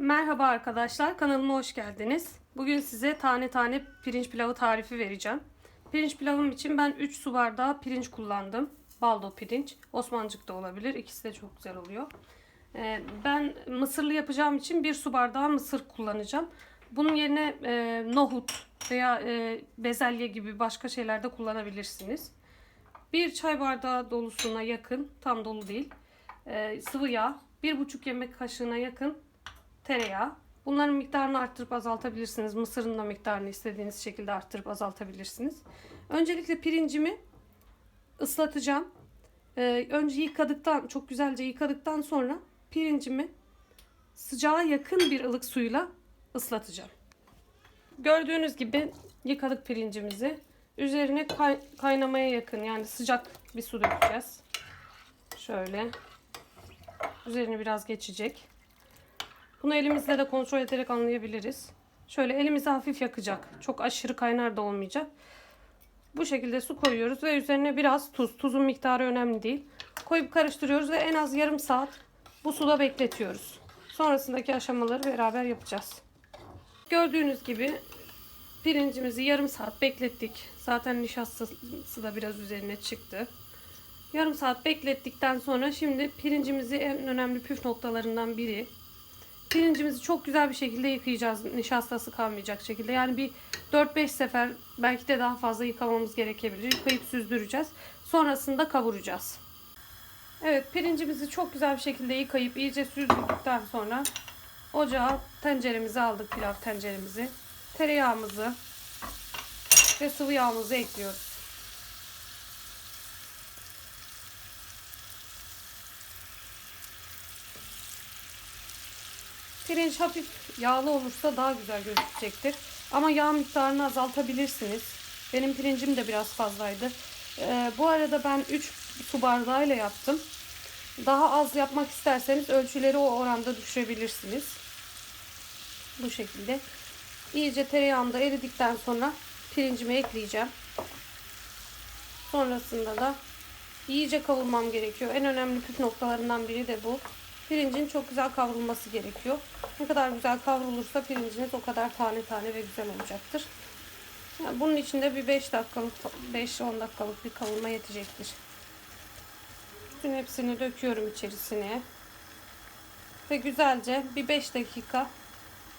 Merhaba arkadaşlar, kanalıma hoş geldiniz. Bugün size tane tane pirinç pilavı tarifi vereceğim. Pirinç pilavım için ben 3 su bardağı pirinç kullandım. Baldo pirinç, Osmancık da olabilir. İkisi de çok güzel oluyor. Ee, Ben mısırlı yapacağım için 1 su bardağı mısır kullanacağım. Bunun yerine e, nohut veya e, bezelye gibi başka şeyler de kullanabilirsiniz. Bir çay bardağı dolusuna yakın, tam dolu değil, e, sıvı yağ, 1,5 yemek kaşığına yakın tereyağı. Bunların miktarını arttırıp azaltabilirsiniz. Mısırın da miktarını istediğiniz şekilde arttırıp azaltabilirsiniz. Öncelikle pirincimi ıslatacağım. Ee, önce yıkadıktan, çok güzelce yıkadıktan sonra pirincimi sıcağa yakın bir ılık suyla ıslatacağım. Gördüğünüz gibi yıkadık pirincimizi. Üzerine kay- kaynamaya yakın yani sıcak bir su dökeceğiz. Şöyle. Üzerini biraz geçecek. Bunu elimizle de kontrol ederek anlayabiliriz. Şöyle elimizi hafif yakacak. Çok aşırı kaynar da olmayacak. Bu şekilde su koyuyoruz ve üzerine biraz tuz. Tuzun miktarı önemli değil. Koyup karıştırıyoruz ve en az yarım saat bu suda bekletiyoruz. Sonrasındaki aşamaları beraber yapacağız. Gördüğünüz gibi pirincimizi yarım saat beklettik. Zaten nişastası da biraz üzerine çıktı. Yarım saat beklettikten sonra şimdi pirincimizi en önemli püf noktalarından biri Pirincimizi çok güzel bir şekilde yıkayacağız. Nişastası kalmayacak şekilde. Yani bir 4-5 sefer belki de daha fazla yıkamamız gerekebilir. Yıkayıp süzdüreceğiz. Sonrasında kavuracağız. Evet pirincimizi çok güzel bir şekilde yıkayıp iyice süzdürdükten sonra ocağa tenceremizi aldık. Pilav tenceremizi. Tereyağımızı ve sıvı yağımızı ekliyoruz. Pirinç hafif yağlı olursa daha güzel gözükecektir. Ama yağ miktarını azaltabilirsiniz. Benim pirincim de biraz fazlaydı. Ee, bu arada ben 3 su bardağıyla yaptım. Daha az yapmak isterseniz ölçüleri o oranda düşürebilirsiniz. Bu şekilde. İyice tereyağım da eridikten sonra pirincimi ekleyeceğim. Sonrasında da iyice kavurmam gerekiyor. En önemli püf noktalarından biri de bu. Pirincin çok güzel kavrulması gerekiyor. Ne kadar güzel kavrulursa pirinciniz o kadar tane tane ve güzel olacaktır. Yani bunun içinde bir 5 dakikalık 5-10 dakikalık bir kavurma yetecektir. Bütün hepsini döküyorum içerisine. Ve güzelce bir 5 dakika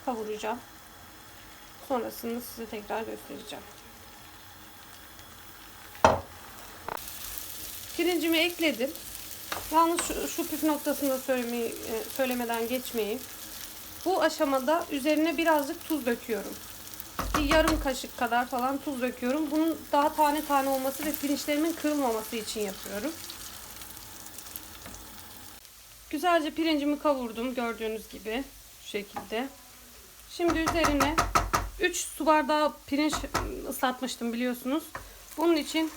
kavuracağım. Sonrasını size tekrar göstereceğim. Pirincimi ekledim. Yalnız şu, şu püf noktasını da söylemeyi, e, söylemeden geçmeyeyim. Bu aşamada üzerine birazcık tuz döküyorum. Bir yarım kaşık kadar falan tuz döküyorum. Bunun daha tane tane olması ve pirinçlerimin kırılmaması için yapıyorum. Güzelce pirincimi kavurdum gördüğünüz gibi. Şu şekilde. Şimdi üzerine 3 su bardağı pirinç ıslatmıştım biliyorsunuz. Bunun için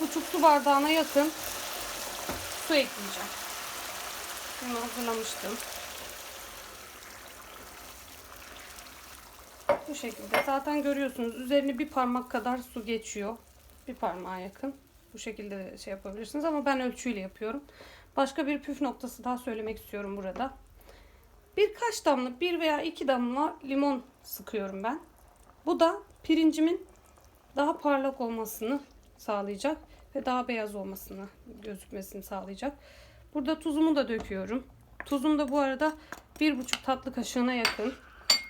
4,5 su bardağına yakın su ekleyeceğim. Bunu hazırlamıştım. Bu şekilde. Zaten görüyorsunuz üzerine bir parmak kadar su geçiyor. Bir parmağa yakın. Bu şekilde de şey yapabilirsiniz ama ben ölçüyle yapıyorum. Başka bir püf noktası daha söylemek istiyorum burada. Birkaç damla, bir veya iki damla limon sıkıyorum ben. Bu da pirincimin daha parlak olmasını sağlayacak ve daha beyaz olmasını gözükmesini sağlayacak. Burada tuzumu da döküyorum. Tuzum da bu arada bir buçuk tatlı kaşığına yakın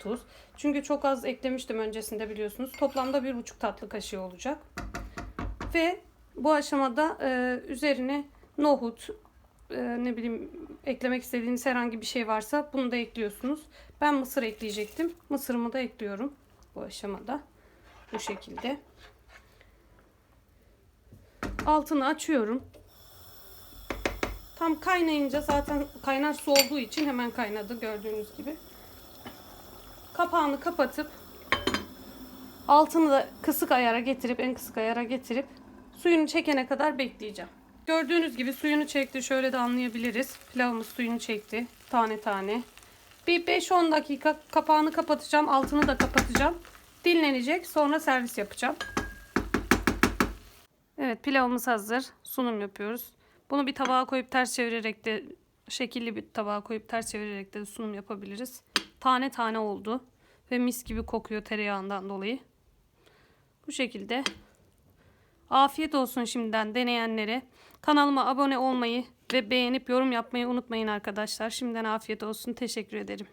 tuz. Çünkü çok az eklemiştim öncesinde biliyorsunuz. Toplamda bir buçuk tatlı kaşığı olacak. Ve bu aşamada e, üzerine nohut, e, ne bileyim eklemek istediğiniz herhangi bir şey varsa bunu da ekliyorsunuz. Ben mısır ekleyecektim. Mısırımı da ekliyorum bu aşamada. Bu şekilde. Altını açıyorum. Tam kaynayınca zaten kaynar su olduğu için hemen kaynadı gördüğünüz gibi. Kapağını kapatıp altını da kısık ayara getirip en kısık ayara getirip suyunu çekene kadar bekleyeceğim. Gördüğünüz gibi suyunu çekti. Şöyle de anlayabiliriz. Pilavımız suyunu çekti. Tane tane. Bir 5-10 dakika kapağını kapatacağım. Altını da kapatacağım. Dinlenecek. Sonra servis yapacağım. Evet pilavımız hazır. Sunum yapıyoruz. Bunu bir tabağa koyup ters çevirerek de şekilli bir tabağa koyup ters çevirerek de sunum yapabiliriz. Tane tane oldu ve mis gibi kokuyor tereyağından dolayı. Bu şekilde. Afiyet olsun şimdiden deneyenlere. Kanalıma abone olmayı ve beğenip yorum yapmayı unutmayın arkadaşlar. Şimdiden afiyet olsun. Teşekkür ederim.